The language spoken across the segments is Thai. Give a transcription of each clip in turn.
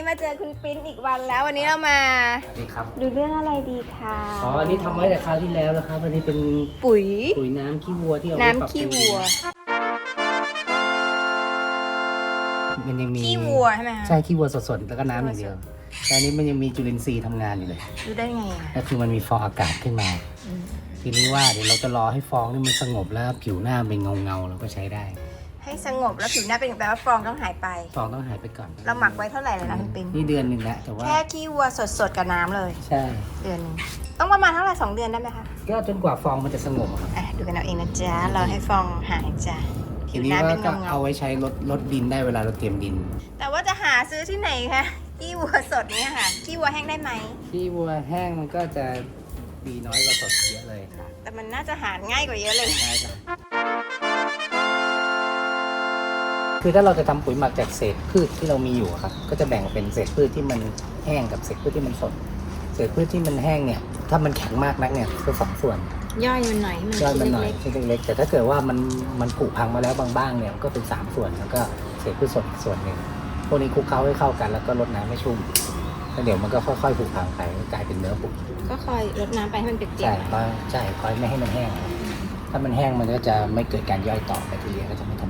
นี้มาเจอคุณปิ้นอีกวันแล้ววันนี้เรามา สวัสดีครับ ดูเรื่องอะไรดีคะอ๋อ อันนี้ทำไว้แต่คราวที่แล้วนะครับ อันนี้เป็นปุ๋ย ปุ๋ยน้ำขี้วัวที่เอาไว้น้ำปรับขี้ปรุงวัวมันยังมีขี้วัวใช่ไหมคะ ใช่ขี้วัวสดๆ แล้วก็น้ำอย่างเดียว แต่อันนี้มันยังมีจุลินทรีย์ทำงานอยู่เลย ดูได้ไงอะก็คือมันมีฟองอากาศขึ้นมาอืมทีนี้ว่าเดี๋ยวเราจะรอให้ฟองนี่มันสงบแล้วผิวหน้าเป็นเงาๆเราก็ใช้ได้ ให้สงบแล้วผิวหน้าเป็นแปลว่าฟองต้องหายไป ฟองต้องหายไปก่อนเราหมักไว้เท่าไหร่เลยนะคุณปิ้นนี่เดือนหนึ่งแล้วแต่ว่า แค่ขี้วัวสดๆกับน้ำเลย ใช่ เดือนหนึงต้องประมาณเท่าไหร่สองเดือนได้ไหมคะก็จนกว่าฟองมันจะสงบอะครับอะดูกันเอาเองนะจ๊ะรอให้ฟองหายจ้ะทีนี้ผิวหน้าว่าเป็นก็เงาๆเอาไว้ใช้ลดลดดินได้เวลาเราเตรียมดิน แต่ว่าจะหาซื้อที่ไหนคะขี้วัวสดเนี่ยค่ะขี้วัวแห้งได้ไหม ที่วัวแห้งมันก็จะดีน้อยกว่าสดเยอะเลยแต่มันน่าจะหาง่ายกว่าเยอะเลยได้จ้ะ คือถ้าเราจะทำปุ๋ยหมักจากเศษพืชที่เรามีอยู่อะครับ ก็จะแบ่งเป็นเศษพืชที่มันแห้งกับเศษพืชที่มันสด เศษพืชที่มันแห้งเนี่ย ถ้ามันแข็งมากนักเนี่ยคือสองส่วน ย่อยมันหน่อยให้มันย่อยมันชิ้นหน่อยเล็กชิ้นเล็กๆแต่ถ้าเกิดว่ามันมันผุพังมาแล้วบางๆเนี่ยก็เป็นสามส่วนแล้วก็เศษพืชสดอีกส่วนหนึ่งพวกนี้คลุกเคล้าให้เข้ากัน แล้วก็รดน้ำให้ชุ่มแล้วเดี๋ยวมันก็ค่อยๆผุพังไปกลายเป็นเนื้อปุ๋ยๆก็คอยรดน้ำไปให้มันเปียใช่กเพราะใช่คอยไม่ให้มันแห้ง ถ้ามันแห้งมันก็จะไม่เกิดการย่อยต่อแบคทีเรียก็จะไม่ท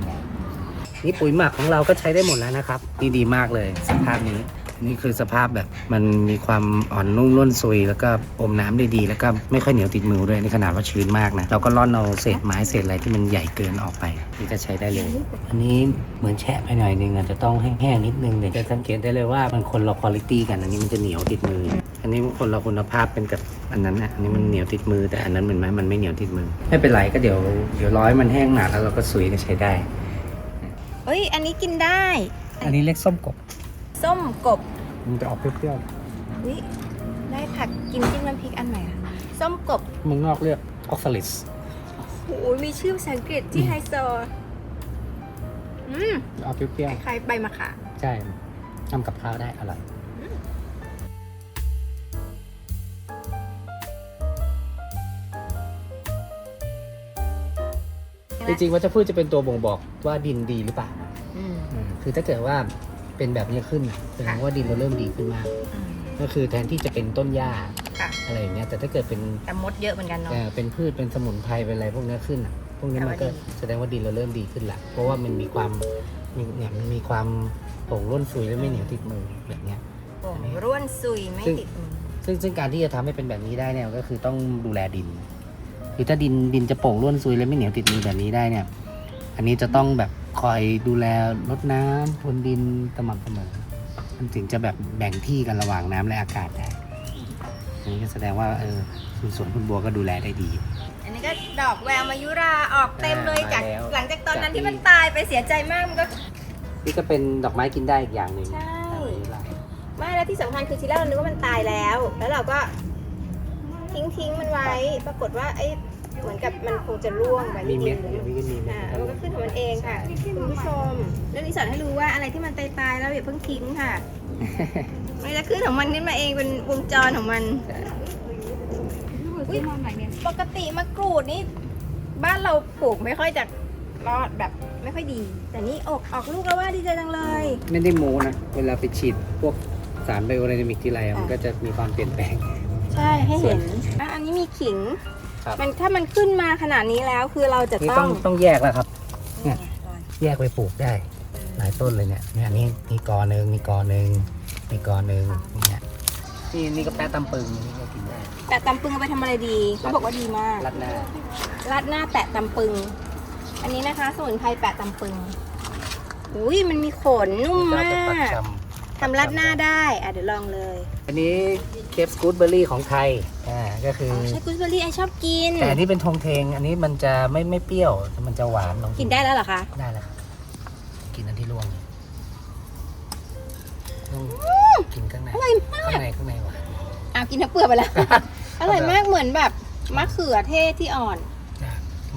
ำงา นี่ปุ๋ยหมักของเราก็ใช้ได้หมดแล้วนะครับดีดีมากเลยสภาพนี้ นี่คือสภาพแบบมันมีความอ่อนนุ่มร่วนซุย แล้วก็อมน้ำได้ดี แล้วก็ไม่ค่อยเหนียวติดมือด้วยในขนาดว่าชื้นมากนะเราก็ร่อนเอาเศษไม้เศษอะไรที่มันใหญ่เกินออกไป นี่ก็ใช้ได้เลย อันนี้เหมือนแฉะไปหน่อยนึงอาจจะต้องแห้งๆนิดนึงเดี๋ยวจะสังเกตได้เลยว่ามันคนละคุณภาพกันอันนี้มันจะเหนียวติดมือ อันนี้มันคนละคุณภาพเป็นกับอันนั้นนะอันนี้มันเหนียวติดมือแต่อันนั้นเหมือนไหมมันไม่เหนียวติดมือไม่เป็นไรก็เดี๋ยวเดี๋ยวร้อยมันแห้งหนาแล้วเราก็สุยก็ใช้ได้ เอ้ย อันนี้กินได้ อันนี้เล็กส้มกบ ส้มกบ มันจะออกเปรี้ยวอุ้ยได้ผักกินจิ้มน้ำพริกอันใหม่อะส้มกบๆเมืองนอกเรียกออกซาลิสโอ้ยมีชื่อภาษาอังกฤษที่ไฮโซ อืมออกเปรี้ยวคล้ายๆใบมะขามๆใช่ทำกับข้าวได้อร่อย จริงๆวัชพืชจะเป็นตัวบ่งบอกว่าดินดีหรือเปล่าอืม อืมคือถ้าเกิดว่าเป็นแบบนี้ขึ้นน่ะแสดงว่าดินเราเริ่มดีขึ้นมาก อืมก็คือแทนที่จะเป็นต้นหญ้าค่ะ อะไรอย่างเงี้ยแต่ถ้าเกิดเป็นแต่มดเยอะเหมือนกันเนาะ เอ่อเป็นพืชเป็นสมุนไพรเป็นอะไรพวกนี้ขึ้นอะพวกนี้มันก็แปลว่าดีแสดงว่าดินเราเริ่มดีขึ้นละเพราะว่ามันมีความมีเนี่ยมันมีความโปร่งร่วนซุยและไม่เหนียวติดมือแบบเนี้ย โป่งร่วนซุยไม่ติดมือซึ่งซึ่งการที่จะทำให้เป็นแบบนี้ได้เนี่ยก็คือต้องดูแลดิน คือถ้าดินดินจะโป่งร่วนซุยและไม่เหนียวติดมือแบบนี้ได้เนี่ย อันนี้จะต้องแบบคอยดูแลรดน้ำพรวนดินสม่ำเสมอมันถึงจะแบบแบ่งที่กันระหว่างน้ำและอากาศได้อันนี้ก็แสดงว่าเออสวนคุณบัวก็ดูแลได้ดี อันนี้ก็ดอกแววมายุราออกเต็มเลยอ่าจากมาแล้วหลังจากตอนนั้นจากที่ ที่มันตายไปเสียใจมากมันก็ นี่ก็เป็นดอกไม้กินได้อีกอย่างหนึ่งใช่ดอกไม้ไม่แล้วที่สำคัญคือทีแรกเรานึกว่ามันตายแล้ว แล้วเราก็ ทิ้งทิ้งมันไว้ ปรากฏว่าไอ้เหมือนกับมันคงจะร่วงไปมีที่เม็ดิดนมีก็มีเม็อ่าดมันก็ขึ้นของมันเองค่ะคุณผู้ชมเรื่องนี้สอนให้รู้ว่าอะไรที่มันตายตายๆแล้วอย่าเพิ่งทิ้งค่ะ มันจะขึ้นของมันขึ้นมาเองเป็นวงจรของมันอุ๊ยปกติมะกรูดนี่บ้านเราปลูกไม่ค่อยจะรอดแบบไม่ค่อยดี แต่นี่ออกออกลูกแล้วว่าดีใจจังเลย ไม่ได้โม้นะ เวลาไปฉีดพวกสารไบโอไดนามิกที่ไรอะมันก็จะมีความเปลี่ยนแปลง ใช่ให้เห็นอะอันนี้มีขิง ครับ มันถ้ามันขึ้นมาขนาดนี้แล้วคือเราจะนี่ต้ต้อองงต้องแยกแล้วครับ เนี่ย แยกไปปลูกได้ หลายต้นเลยเนี่ยเนี่ยอันนี้นี่กอหนึ่งนี่กอหนึ่งนี่กอหนึ่งเนี่ยนี่นี่ก็แปะตำปึงนี่ก็กินได้แต่ตำปึงเอาไปทำอะไรดีเขาบอกว่าดีมาก รัดหน้าราดหน้าแปะตำปึง อันนี้นะคะ สมุนไพรแปะตำปึง อุ้ยมันมีขนนุ่มก็มาจะปักก ช ทำราดหน้าได้อะเดี๋ยวลองเลยำอันนี้เคปสกูดเบอร์รี่ของไทยอ่าก็คือใช่กุสเบอร์รี่ไอชอบกิน แต่อันนี้เป็นทงเทง อันนี้มันจะไม่ไม่เปรี้ยวแต่มันจะหวานลองกินได้แล้วเหรอคะ ได้แล้วครับกินอันที่ร่วงร่วงกินข้างในอร่อยมาก ข้างในข้างในหวานอ้าวกินทั้งเปลือกไปแล้ว อร่อยมากเหมือนแบบมะเขือเทศที่อ่อน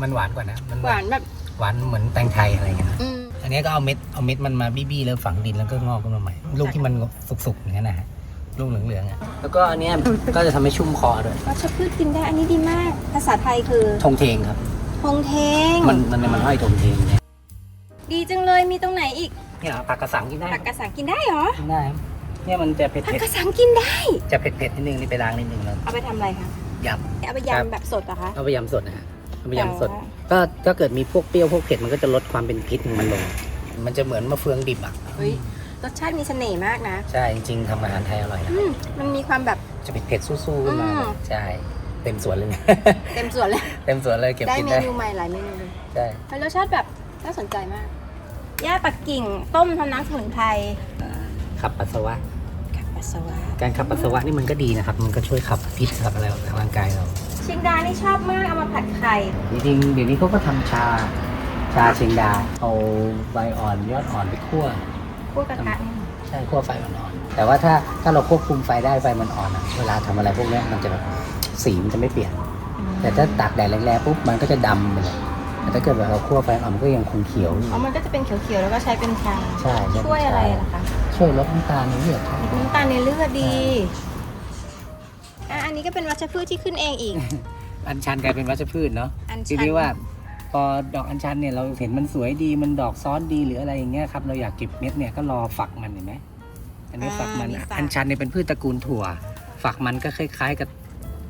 มันหวานกว่านะมันหวานแบบหวานเหมือนแตงไทยอะไรอย่างเงี้ยนะ อืม อันนี้ก็เอาเม็ดเอาเม็ดมันมาบี้ๆแล้วฝังดินแล้วก็งอกขึ้นมาใหม่ ลูกที่มันสุกๆอย่างเงี้ยนะฮะลูกเหลืองๆอะแล้วก็อันเนี้ยก็จะทำให้ชุ่มคอด้วยวัชพืชกินได้ อันนี้ดีมาก ภาษาไทยคือทงเทงครับ พงเทง มันมันมันห้อยทงเทงเนี่ยดีจังเลย มีตรงไหนอีก เนี่ยปากกระสังกินได้ตักกระสังกินได้เหรอ กินได้ครับเนี่ยมันจะเผ็ดผักเผ็ดกระสังกินได้ จะเผ็ดเผ็ดนิดนึงนี่ไปล้างนิดนึงแล้วเอาไปทำอะไรคะยเอาไปครับยำแบบสดเหรอคะำเอาไปยำสดนะฮะเอาไปยำสด อ๋อ ก็ถ้าเกิดมีพวกเปรี้ยวพวกเผ็ดมันก็จะลดความเป็นพิษของมันลง มันจะเหมือนมะเฟืองดิบอะเฮ้ยรสชาติมีเสน่ห์มากนะใช่จริงๆทำอาหารไทยอร่อยนะอืมมันมีความแบบ จะเผ็ดเผ็ดๆสู้ๆขึ้นมาอืม ใช่เต็มสวนเลยนะ เต็มส่วนเลย เต็มสวนเลยเก็บได้กินเมได้นูใหม่หลายเมนูเลยใช่เฮ้ยรสชาติแบบน่าสนใจมาก ย่าปักกิ่งต้มทำน้ำสมุนไพรขับปัสสาวะ กับปัสสาวะ การขับปัสสาวะนี่มันก็ดีนะครับ มันก็ช่วยขับพิษขับอะไรออกจากร่างกายเรา เชียงดานี่ชอบมากเอามาผัดไข่ จริงๆเดี๋ยวนี้เขาก็ทำชา ชาเชียงดา เอาใบอ่อนยอดอ่อนไปคั่ว คั่วกระทะนี่ใช่คั่วไฟอ่อนๆแต่ว่าถ้าถ้าเราควบคุมไฟได้ไฟมันอ่อนอะเวลาทำอะไรพวกเนี้ยมันจะแบบสีมันจะไม่เปลี่ยน แต่ถ้าตากแดดแรงๆปุ๊บมันก็จะดำไปเลยแต่ถ้าเกิดแบบเราคั่วไฟอ่อนมันก็ยังคงเขียวอยู่อ๋อมันก็จะเป็นเขียวๆแล้วก็ใช้เป็นชา ใช่ใช่ช่วยอะไรล่ะคะช่วยลดน้ำตาลในเลือดครับ น้ำตาลในเลือดดีอะอั นนี้ก็เป็นวัชพืชที่ขึ้นเองอีก อัญชันกลายเป็นวัชพืชเนาะอันทีชันนี้ว่าพอดอกอัญชันเนี่ยเราเห็นมันสวยดีมันดอกซ้อนดีหรืออะไรอย่างเงี้ยครับเราอยากเก็บเม็ดเนี่ยก็รอฝักมันเห็นไหมอันนี้ฝักมันอะอัญชันเนี่ยเป็นพืชตระกูลถั่ว ฝักมันก็คล้าย ๆ กับ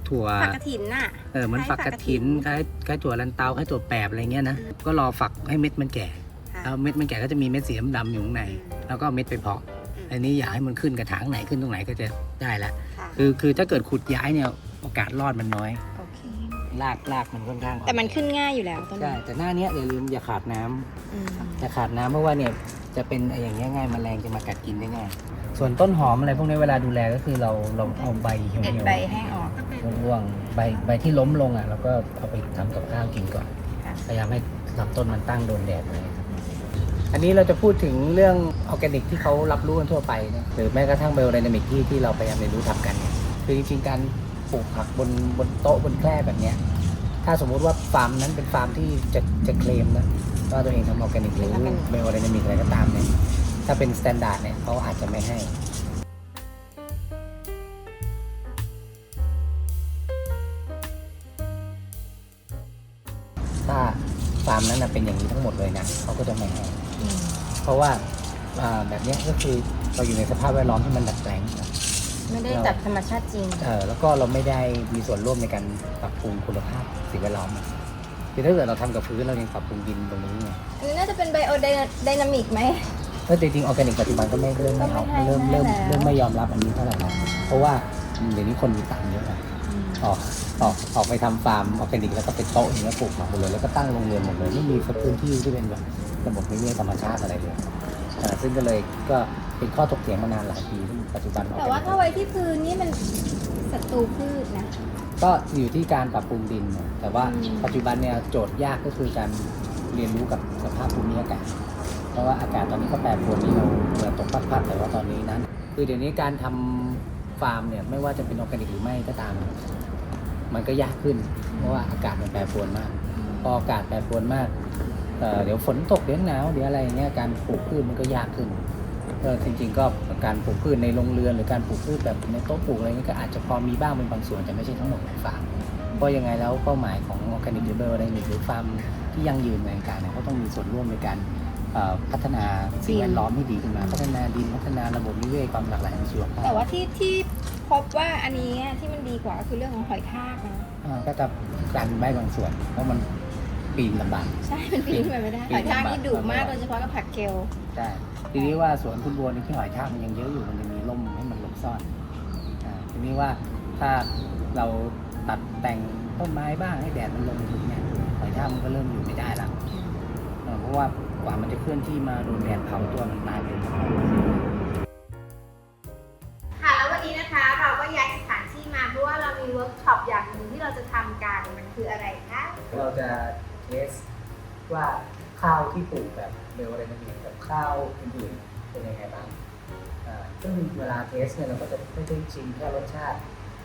ถั่ว ผักกระถินน่ะ เออเหมือนฝักกระถินคล้ายคล้ายถั่วลันเตาคล้ายถั่วแปบอะไรเงี้ยนะก็รอฝักให้เม็ดมันแก่ค่ะแล้วเม็ดมันแก่ก็จะมีเม็ดสีดำๆอยู่ข้างในแล้วก็เอาเม็ดไปเพาะอันนี้อยากให้มันขึ้นกระถางไหนขึ้นตรงไหนก็จะได้ละ ค่ะคือคือถ้าเกิดขุดย้ายเนี่ยโอกาสรอดมันน้อยโอเค รากรากมันค่อนข้างแต่มันขึ้นง่ายอยู่แล้วต้นใช่นี้แต่หน้าเนี้ยอย่าลืมอย่าขาดน้ำอืมอย่าขาดน้ำเพราะว่าเนี่ยจะเป็นไอ้อย่างเงี้ยง่ายแมลงจะมากัดกินได้ง่าย ส่วนต้นหอมอะไรพวกนี้เวลาดูแลก็คือเราเราเอาใบเหี่ยวเด็ดๆใบให้ออก ร่วงๆใบใบที่ล้มลงอะเราก็เอาไปทำกับข้าวกินก่อนค่ะ พยายามให้ลำต้นมันตั้งโดนแดดเลยครับ อันนี้เราจะพูดถึงเรื่องออร์แกนิกที่เขารับรู้กันทั่วไปเนี่ยหรือแม้กระทั่งไบโอไดนามิกที่ที่เราพยายามเรียนรู้ทำกันเนี่ยคือจริงๆการปลูกผักบนบนโต๊ะบนแคร่แบบเนี้ยถ้าสมมุติว่าฟาร์มนั้นเป็นฟาร์มที่จะจะเคลมนะว่าตัวเองทำออร์แกนิกหรือไบโอไดนามิกอะไรก็ตามเนี่ยถ้าเป็นสแตนดาร์ดเนี่ยเขาอาจจะไม่ให้ถ้าฟาร์มนั้นเป็นอย่างนี้ทั้งหมดเลยนะเขาก็จะไม่ให้ เพราะว่าอ่าแบบเนี้ยก็คือเราอยู่ในสภาพแวดล้อมที่มันดัดแปลงนะไม่ได้จับธรรมชาติจริง เออแล้วก็เราไม่ได้มีส่วนร่วมในการปรับปรุงคุณภาพสิ่งแวดล้อมอะคือถ้าเกิดเราทำกับพื้นเรายังปรับปรุงดินตรงนี้ไง อันนี้น่าจะเป็นไบโอไดนามิกไหมเออจริงๆออร์แกนิกปัจจุบันก็ไม่เริ่มไม่เอาก็ไม่ให้เริ่มเริ่มแล้ว เริ่มไม่ยอมรับอันนี้เท่าไหร่นะเพราะว่าเดี๋ยวนี้คนมีตังค์เยอะนะ ออกออกออกไปทำฟาร์มออร์แกนิกแล้วก็เป็นโต๊ะอย่างเงี้ยปลูกหมดเลยแล้วก็ตั้งโรงเรือนหมดเลยไม่มีพื้นที่ที่เป็นแบบระบบนิเวศธรรมชาติอะไรเลยอ่าซึ่งก็เลยก็เป็นข้อถกเถียงมานานหลายปีซึ่งปัจจุบันแต่ว่าถ้าไว้ที่พื้นนี่มันศัตรูพืชนะ ก็อยู่ที่การปรับปรุงดินนะแต่ว่าอืม ปัจจุบันเนี่ยโจทย์ยากก็คือการเรียนรู้กับสภาพภูมิอากาศ เพราะว่าอากาศตอนนี้ก็แปรปรวนนี่เราเหมือนตกพักๆแต่ว่าตอนนี้นั้น คือเดี๋ยวนี้การทำฟาร์มเนี่ยไม่ว่าจะเป็นออร์แกนิกหรือไม่ก็ตาม มันก็ยากขึ้น เพราะว่าอากาศมันแปรปรวนมาก พออากาศแปรปรวนมากเเดี๋ยวฝนตกเดี๋ยวหนาวเดี๋ยวอะไรเงี้ยการปลูกพืชมันก็ยากขึ้นเออจริงๆก็การปลูกพืชในโรงเรือนหรือการปลูกพืชแบบในโต๊ะปลูกอะไรเงี้ยก็อาจจะพอมีบ้างเป็นบางส่วนแต่ไม่ใช่ทั้งหมดของฟาร์มเพราะยังไงแล้วเป้าหมายของออร์แกนิกหรือไบโอไดนามิกหรือฟาร์มที่ยั่งยืนในการเนี่ยเขาต้องมีส่วนร่วมในการ พัฒนาสิ่งแวดล้อมให้ดีขึ้นมา พัฒนาดินพัฒนาระบบนิเวศความหลากหลายทางชีวภาพแต่ว่าที่ที่พบว่าอันนี้ที่มันดีกว่าก็คือเรื่องของหอยทากนะอ่าก็จะกันได้บางส่วน เพราะมันปีนลำบากใช่มันปีนไปไม่ได้หอยทากนี่ดุมากโดยเฉพาะกับผักเคลใช่ทีนี้ว่าสวนคุณบัวนี่ที่หอยทากมันยังเยอะอยู่มันจะมีร่มให้มันหลบซ่อนอ่าทีนี้ว่าถ้าเราตัดแต่งต้นไม้บ้างให้แดดมันลงถึงเนี่ยหอยทากมันก็เริ่มอยู่ไม่ได้ละ เออเพราะว่ากว่ามันจะเคลื่อนที่มาโดนแดดเผาตัวมันนานเลยค่ะแล้ววันนี้นะคะเราก็ย้ายสถานที่มาเพราะว่าเรามีเวิร์กช็อปอย่างหนึ่งที่เราจะทำกันมันคืออะไรคะ เราจะเทสว่าข้าวที่ปลูกแบบเบลอะไรมันมีกับข้าวอื่นๆเป็นยังไงบ้างอ่าซึ่งเวลาเทสเนี่ยเราก็จะไม่ได้ชิมแค่รสชาติ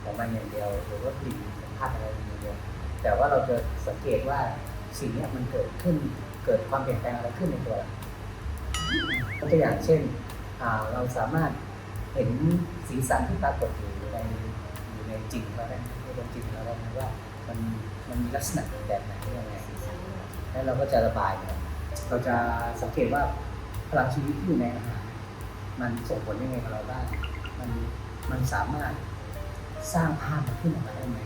ของมันอย่างเดียวหรือว่ากลิ่นสัมผัสอะไรอย่างเดียวแต่ว่าเราจะสังเกตว่าสิ่งเนี้ยมันเกิดขึ้นเกิดความเปลี่ยนแปลงอะไรขึ้นในตัวเราตัวอย่างเช่นเราสามารถเห็นสีสันที่ปรากฏอยู่ในอยู่ในจิตเราเนี่ยในดวงจิตเราได้ไหมว่ามันมันมีลักษณะแบบไหนยังไงแล้วเราก็จะระบายมันเราจะสังเกตว่าพลังชีวิตที่อยู่ในอาหารมันส่งผลยังไงกับเราบ้างมันมันสามารถสร้างภาพขึ้นออกมาได้ไหม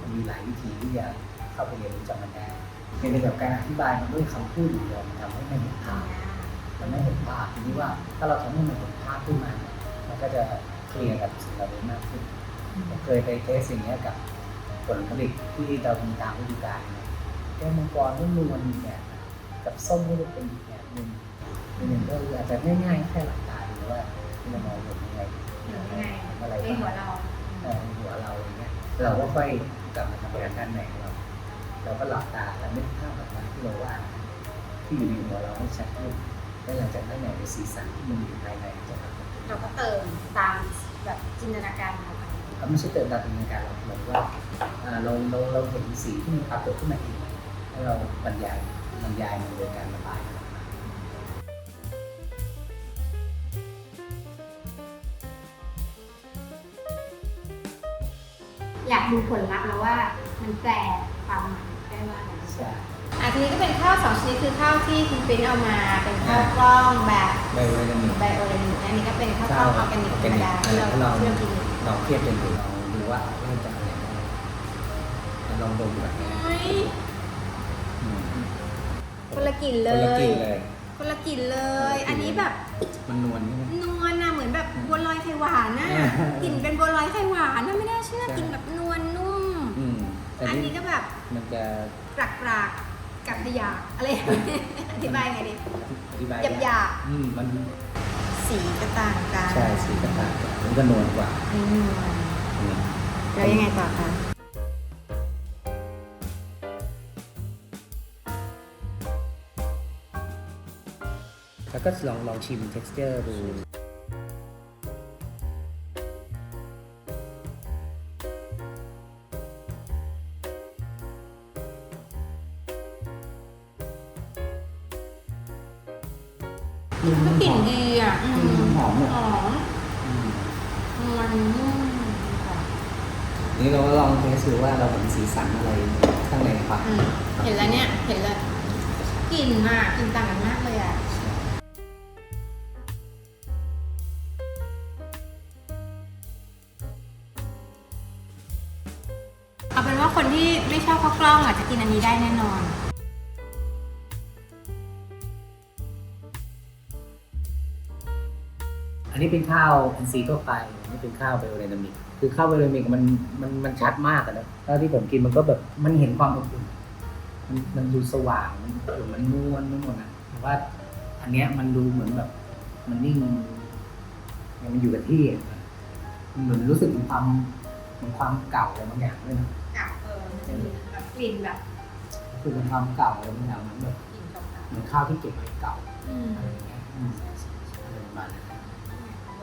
มันมีหลายวิธีที่จะเข้าไปเรียนรู้จากมันได้ ในแบบการอธิบายมันด้วยคำพูดอย่างเดียวมันทำให้ไม่เห็นภาพมันไม่เห็นภาพทีนี้ว่าถ้าเราทำให้มันเห็นภาพขึ้นมาเนี่ยมันก็จะเคลียร์กับสิ่งเหล่านี้มากขึ้นผมเคยไปเทสสิ่งนี้ยกับผลผลิตที่เรามีตามฤดูกาลเนี่ยแก้วมังกรนุ่มนวลเนี่ยกับส้มนี่จะเป็นอีกแบบหนึ่งเป็นหนึ่งก็อาจจะง่ายๆแค่หลับตาหรือว่าเรามองเห็นยังไงยังไงอะไรในบ้างหัวเราเอ่อในหัวเราอย่างเงี้ยเราก็ค่อยกลับมาทำงานด้านในของเรา เราก็หลับตาแล้วนึกภาพแบบนั้นที่เราว่าดที่อยู่ในหัวเราให้ชัดขึ้นแล้วหลังจากนั้นเนี่ยในสีสันที่มันอยู่ภายในจะปรากฏขึ้นเราก็เติมตามแบบจินตนาการของเราเขาไม่ใช่เติมตามจินตนาการเราเหมือนว่าอ่าเราเราเราเห็นสีที่มันปรากฏขึ้นมาเองแล้วเราบรรยายบรรยายมันโดยการระบายมันออกมาอยากดูผลลัพธ์แล้วว่ามันแปล ความหมายได้ว่าอะไรใช่อะทีนี้ก็เป็นข้าวสองชนิดคือข้าวที่คุณปริ้นเอามาเป็นข้าวกล้องแบบใบเวลาหนึ่งไบโอเรนิกอันนี้ก็เป็นข้าวกล้องออร์แกนิกธรรมดาที่เราเราที่เรากินอยู่ลองเทียบกันดูเราดูว่าเริ่มจากอะไรบ้างแต่ลองดูแบบนี้เฮ้ยอืมคนละกลิ่นคเลนละกยลิ่นเลย คนละกลิ่นเลย อันนี้แบบมันนวลใช่ไหม นวลนะเหมือนแบบบัวลอยไข่หวานน่ะอ่า กลิ่นเป็นบัวลอยไข่หวานน่ะไม่น่าเชื่ อันนี่นี้ก็แบบมันจะกรากกรากๆกับขยะอะไรอย่างเงี้ยอธิบายไงดีอธิบายหยาบหยาบอืมมันๆสีก็ต่างกันใช่สีกระต่างกันมันก็นวลกว่าอันนี้นวลอันนี้แล้วยังไงต่อคะแล้วก็ลองลองชิม texture ดู ก็กลิ่นดีอะอืมหอมเลยหอมอืมนวลนุ่มค่ะนี่เราก็ลองเทสดูว่าเราเห็นสีสันอะไรข้างในปะอืมเห็นแล้วเนี่ย เห็นแล้วกลิ่นอะกลิ่นต่างกันมากเลยอะเอาเป็นว่าคนที่ไม่ชอบข้าวกล้องอาจจะกินอันนี้ได้แน่นอน นนี้เป็นข้าวอินทรีย์ทั่วไปอันนี้เป็นข้าวไบโอไดนามิกคือข้าวไบโอไดนามิกมันมันมันชัดมากอะนะถ้าที่ผมกินมันก็แบบมันเห็นความอบอุ่นมันมันดูสว่างมันอบอุ่นมันนวลมันหมดอะแต่ว่า อันเนี้ยมันดูเหมือนแบบ มันนิ่งมันอยู่กับที่อะมันเหมือนรู้สึกถึงความเหมือนความเก่าอะไรบางอย่างด้วยนะกับเออมันจะมีแบบกลิ่นแบบคือเป็นความเก่าอะไรบางอย่างเหมือนแบบกลิ่นเก่าเหมือนข้าวที่เก็บไว้เก่าๆอืมอะไรอย่างเงี้ยอืมอะไรประมาณนั้น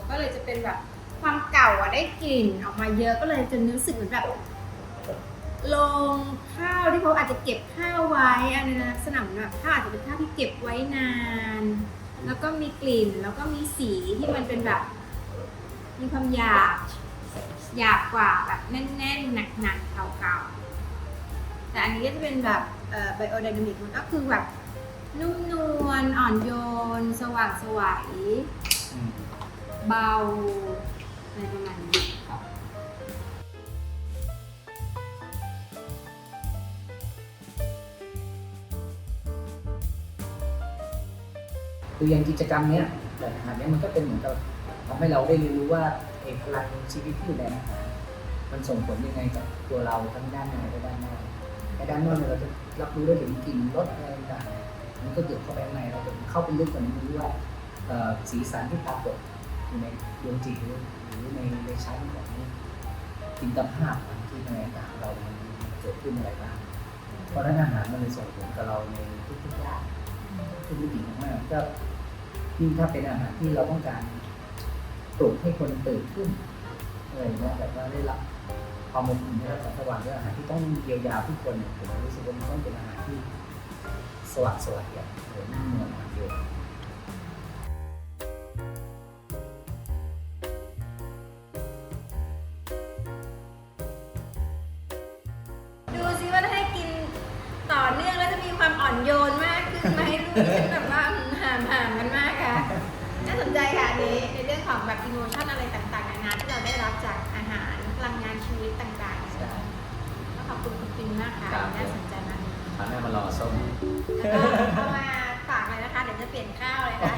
ก็เลยจะเป็นแบบความเก่าอะได้กลิ่นออกมาเยอะก็เลยจะรู้สึกเหมือนแบบโรงข้าวที่เขาอาจจะเก็บข้าวไว้อันนลักษณะเหมือนแบบข้าวอาจจะเป็นข้าวที่เก็บไว้นาน แล้วก็มีกลิ่นแล้วก็มีสีที่มันเป็นแบบ มีความหยาบหยาบกว่าแบบแน่นๆหนักๆเก่าๆแต่อันนี้ก็จะเป็นแบบไบโอไดนามิกมันก็คือแบบนุ่มนวลอ่อนโยน สว่างสวยอ เบาอะไรประมาณนี้ครับคืออย่างกิจกรรมเนี้ยแบบอาหารเนี้ยมันก็เป็นเหมือนกับทำให้เราได้เรียนรู้ว่าเอกพลังชีวิตที่อยู่ในอาหารมันส่งผลยังไงกับตัวเราทั้งด้านในและด้านนอกในด้านนอกเนี่ยเราจะรับรู้ได้ถึงกลิ่นรสอะไรต่างๆมันก็เกิดเข้าไปข้างในเราเข้าไปลึกกว่านี้รู้ว่าสีสันที่ปรากฏ อยู่ในดวงจิตหรือหรือในในชั้นของจินตภาพที่ในอาหารเรามันเกิดขึ้นอะไรบ้างเพราะนั้นอาหารมันเลยส่งผลกับเราในทุกๆด้านทุกมิติมากก็ยิ่งถ้าเป็นอาหารที่เราต้องการปลุกให้คนตื่นขึ้นอะไรอย่างเงี้ยแบบว่าได้รับความอบอุ่นได้รับแสงสว่างด้วยอาหารที่ต้องเยียวยาผู้คนเนี่ยผมรู้สึกว่ามันต้องเป็นอาหารที่สว่างสวยอะเหมือนเมืองอาหารเดียว งแบบอิโมชันอะไรต่างๆนานางานที่เราได้รับจากอาหารพลังงานชีวิตต่างๆใช่ก็ขอบคุณคุณปินมากค่ะครับ น่าสนใจมากพาแม่มารอส้ม แล้วก็เอามาฝากเลยนะคะเดี๋ยวจะเปลี่ยนข้าวเลยค่ะ